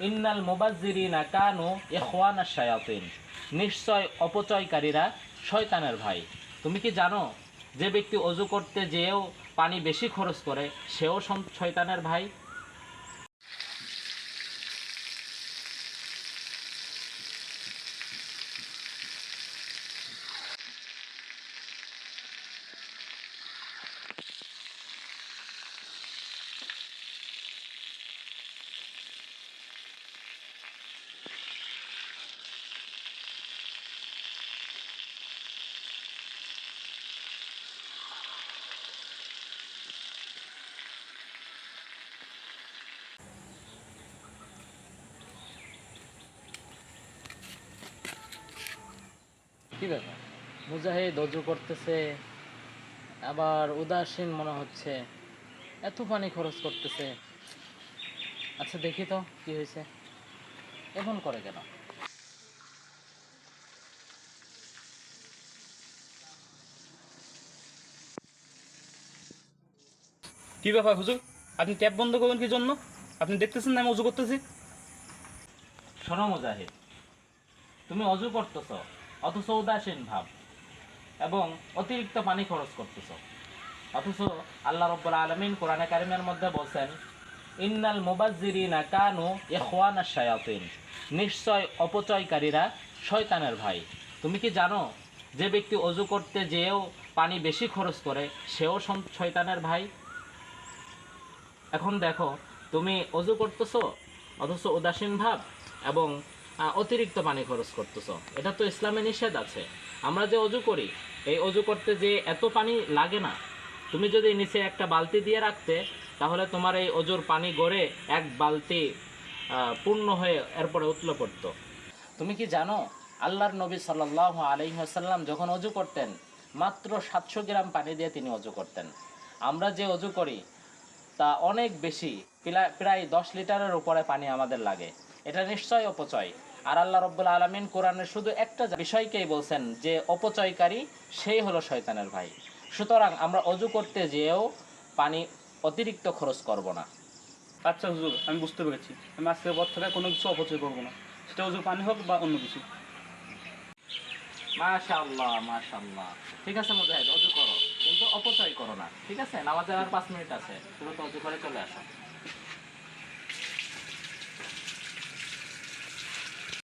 ইন্নাল মুবাজ্জিরিনা কানু এখওয়ানা শায়াতিন। নিশ্চয় অপচয়কারীরা শয়তানের ভাই। তুমি কি জানো, যে ব্যক্তি অজু করতে যেও পানি বেশি খরচ করে, সেও শয়তানের ভাই? কি ব্যাপার? মুজাহিদ অজু করতেছে আবার উদাসীন মনে হচ্ছে এত পানি খরচ করতেছে। আচ্ছা দেখি তো কি হয়েছে। এমন করে কেন? কি ব্যাপার হুজুর? আপনি ট্যাপ বন্ধ করবেন কি জন্য? আপনি দেখতেছেন না আমি উজু করতেছি? শোনো মুজাহিদ তুমি অজু করতেছ। অথচ উদাসীন ভাব এবং অতিরিক্ত পানি খরচ করতেছ। অথচ আল্লাহ রব্বুল আলমিন কোরআনে কারিমের মধ্যে বলছেন, ইন্নাল মুবাজ্জিরিনা কানু ইখওয়ানা শায়াতিন। নিশ্চয় অপচয়কারীরা শয়তানের ভাই। তুমি কি জানো, যে ব্যক্তি অজু করতে যেও পানি বেশি খরচ করে, সেও শয়তানের ভাই? এখন দেখো, তুমি অজু করতেছো, অথচ উদাসীন ভাব এবং অতিরিক্ত পানি খরচ করতেছো। এটা তো ইসলামে নিষেধ আছে। আমরা যে অজু করি, এই অজু করতে যে এত পানি লাগে না, তুমি যদি নিচে একটা বালতি দিয়ে রাখতে, তাহলে তোমার এই অজুর পানি গড়ে এক বালতি পূর্ণ হয়ে এরপরে উতলে পড়তো। তুমি কি জানো, আল্লাহর নবী সাল্লাহ আলহিহাসাল্লাম যখন অজু করতেন, মাত্র সাতশো গ্রাম পানি দিয়ে তিনি অজু করতেন। আমরা যে অজু করি, তা অনেক বেশি, প্রায়- প্রায় দশ লিটারের উপরে পানি আমাদের লাগে। এটা নিশ্চয় অপচয়। আর আল্লাহ রব্বুল আলমিন কোরআনের শুধু একটা বিষয়কেই বলছেন যে অপচয়কারী সেই হলো শয়তানের ভাই। সুতরাং আমরা অজু করতে যেয়েও পানি অতিরিক্ত খরচ করব না। আচ্ছা হুজুর আমি বুঝতে পেরেছি। আমি আজকের পর থেকে কোনো কিছু অপচয় করব না। সেটা হুজুর পানি হোক বা অন্য কিছু। মাশাআল্লাহ মাশাআল্লাহ। ঠিক আছে মুজাহিদ অজু করো। কিন্তু অপচয় করো না। ঠিক আছে? নামাজের আর পাঁচ মিনিট আছে। তুমি তো অজু করে চলে আসো।